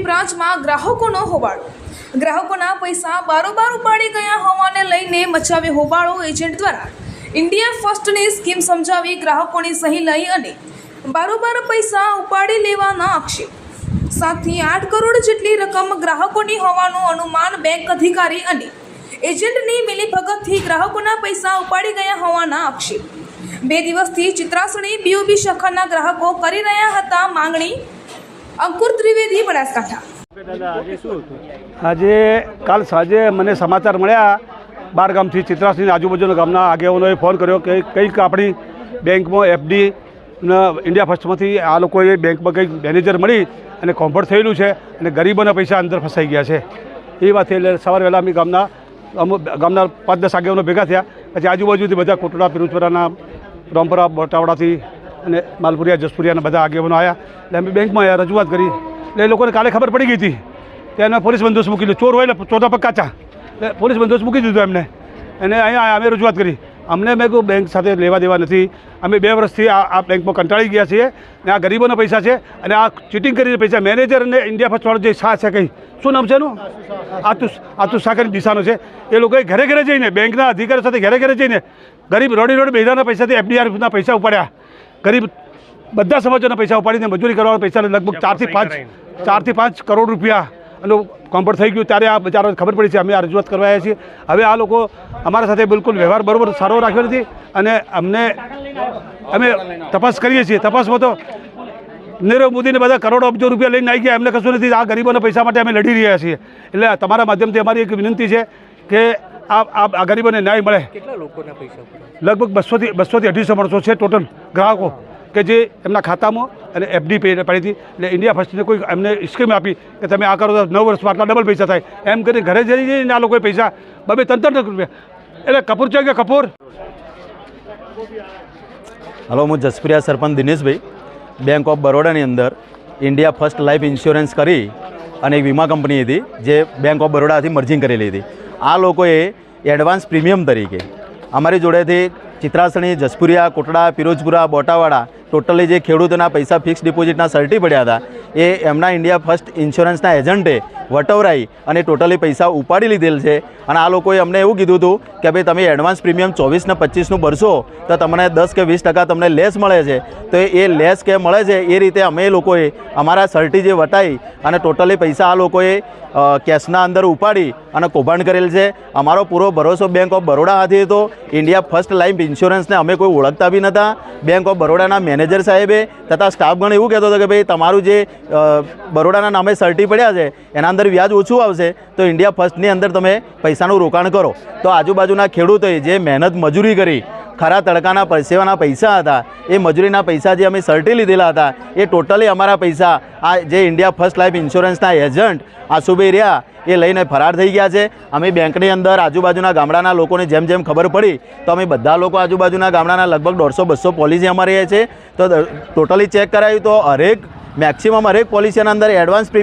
બ્રાન્ચમાં ગ્રાહકોનો હોબાળો. ગ્રાહકોના પૈસા બારોબાર ઉપાડી ગયા હોવાને લઈને મચાવ્યો હોબાળો એજન્ટ દ્વારા. ઇન્ડિયા ફર્સ્ટની સ્કીમ સમજાવી ગ્રાહકોની સહી લઈ અને બારોબાર પૈસા ઉપાડી લેવાના આક્ષેપ. સાતથી આઠ કરોડ જેટલી રકમ ગ્રાહકોની હોવાનું અનુમાન બેંક અધિકારી અને એજન્ટની મિલીભગતથી ગ્રાહકોના પૈસા ઉપાડી ગયા હોવાના આક્ષેપ. બે દિવસથી ચિત્રાસણી બીઓબી શાખાના ગ્રાહકો કરી રહ્યા હતા માંગણી અંકુર ત્રિવેદી બનાસકાંઠા. આજે કાલ સાંજે મને સમાચાર મળ્યા બાર ગામથી ચિત્રાસની આજુબાજુના ગામના આગેવાનોએ ફોન કર્યો કે કંઈક આપણી બેંકમાં એફડી ઇન્ડિયા ફર્સ્ટમાંથી આ લોકોએ બેંકમાં કંઈક મેનેજર મળી અને કોમ્ફર્ટ થયેલું છે અને ગરીબોના પૈસા અંદર ફસાઈ ગયા છે. એ વાત એટલે સવારે વહેલા અમે ગામના, અમુક ગામના પાંચ દસ આગેવાનો ભેગા થયા. પછી આજુબાજુથી બધા કોટડા પિરુચપરાના રામપરા, બોટાવડાથી અને માલપુરિયા જસપુરિયાના બધા આગેવાનો આવ્યા એટલે અમે બેંકમાં આવ્યા રજૂઆત કરી. એટલે એ લોકોને કાલે ખબર પડી ગઈ હતી ત્યાં પોલીસ બંદોબસ્ત મૂકી દીધો. ચોર હોય એટલે ચોથા પગ કાચા. એટલે પોલીસ બંદોબસ્ત મૂકી દીધો એમને. અને અહીંયા અમે રજૂઆત કરી. અમને મેં કહ્યું બેંક સાથે લેવા દેવા નથી. અમે બે વર્ષથી આ આ બેંકમાં કંટાળી ગયા છીએ ને આ ગરીબોના પૈસા છે અને આ ચીટિંગ કરીને પૈસા મેનેજર અને ઇન્ડિયા ફર્સ્ટવાળો જે શાહ છે કંઈ. શું નામ છે એનું? આતુ આતુ સાકરની દિશાનો છે. એ લોકોએ ઘરે ઘરે જઈને, બેંકના અધિકારીઓ સાથે ઘરે ઘરે જઈને ગરીબ રોડી રોડ બેધાના પૈસાથી એફડીઆરના પૈસા ઉપાડ્યા. ગરીબ બધા સમાજોના પૈસા ઉપાડીને મજૂરી કરવાના પૈસા લગભગ ચારથી પાંચ ચારથી પાંચ કરોડ રૂપિયા એનું કોમ્પર્ટ થઈ ગયું ત્યારે આ બચારો ખબર પડી છે અમે આ રજૂઆત કરવા આવ્યા છીએ. હવે આ લોકો અમારા સાથે બિલકુલ વ્યવહાર બરોબર સારો રાખ્યો નથી અને અમને અમે તપાસ કરીએ છીએ. તપાસમાં તો નીરવ મોદીને બધા કરોડો અબજો રૂપિયા લઈને આવી ગયા. એમને કશું નથી. આ ગરીબોના પૈસા માટે અમે લડી રહ્યા છીએ. એટલે તમારા માધ્યમથી અમારી એક વિનંતી છે કે આ આ ગરીબોને ન્યાય મળે. કેટલા લોકોના પૈસા લગભગ બસોથી બસોથી અઢીસો માણસો છે ટોટલ ગ્રાહકો કે જે એમના ખાતામાં અને એફડી પે પડી હતી એટલે ઇન્ડિયા ફર્સ્ટને કોઈ એમને સ્કીમ આપી કે તમે આ કરો તો નવ વર્ષમાં આટલા ડબલ પૈસા થાય. એમ કરીને ઘરે જઈ જઈને આ લોકોએ પૈસા બબે ત્રણ ત્રણ રૂપિયા. એટલે કપૂર છે કે કપૂર? હલો હું જસપ્રિયા સરપંચ દિનેશભાઈ. બેંક ઓફ બરોડાની અંદર ઇન્ડિયા ફર્સ્ટ લાઈફ ઇન્સ્યોરન્સ કરી અને એક વીમા કંપની હતી જે બેંક ઓફ બરોડાથી મર્જિંગ કરેલી હતી. આ લોકોએ એડવાન્સ પ્રીમિયમ તરીકે અમારી જોડેથી ચિત્રાસણી, જસપુરિયા, કોટડા પિરોજપુરા બોટાવાડા, ટોટલી જે ખેડૂતોના પૈસા ફિક્સ ડિપોઝિટના સર્ટી પડ્યા હતા, એ એમના ઇન્ડિયા ફર્સ્ટ ઇન્સ્યોરન્સના એજન્ટે વટવરાઈ અને ટોટલી પૈસા ઉપાડી લીધેલ છે. અને આ લોકોએ અમને એવું કીધું હતું કે ભાઈ તમે એડવાન્સ પ્રીમિયમ ચોવીસ ને પચીસનું ભરશો, તો તમને દસ કે વીસ ટકા તમને લેસ મળે છે. તો એ લેસ કે મળે છે, એ રીતે અમે લોકોએ અમારા સર્ટી જે વટાઈ અને ટોટલી પૈસા આ લોકોએ કેશના અંદર ઉપાડી અને કૌભાંડ કરેલ છે. અમારો પૂરો ભરોસો બેંક ઓફ બરોડા હાથે હતો. ઇન્ડિયા ફર્સ્ટ લાઈફ ઇન્સ્યોરન્સને અમે કોઈ ઓળખતા બી નહોતા બેંક ઓફ બરોડાના મેનેજર સાહેબે તથા સ્ટાફગણ એવું કહેતો હતો કે ભાઈ તમારું જે બરોડાના નામે સર્ટી પડ્યા છે, એના અંદર વ્યાજ ઓછું આવશે, તો ઇન્ડિયા ફર્સ્ટની અંદર તમે પૈસાનું રોકાણ કરો. તો આજુબાજુના ખેડૂતોએ જે મહેનત મજૂરી કરી, ખરા તડકાના પરસેવાના પૈસા હતા, એ મજૂરીના પૈસા જે અમે સર્ટી લીધેલા હતા, એ ટોટલી અમારા પૈસા, આ જે ઇન્ડિયા ફર્સ્ટ લાઈફ ઇન્સ્યોરન્સના એજન્ટ આશુભાઈ રહ્યા, એ લઈને ફરાર થઈ ગયા છે. અમે બેંકની અંદર આજુબાજુના ગામડાના લોકોને જેમ જેમ ખબર પડી, તો અમે બધા લોકો આજુબાજુના ગામડાના લગભગ દોઢસો બસો પોલિસી અમારી છે. તો ટોટલી ચેક કરાયું તો હરેક, મેક્સિમમ હરેક પોલિસીના અંદર એડવાન્સ પ્રીમિયમ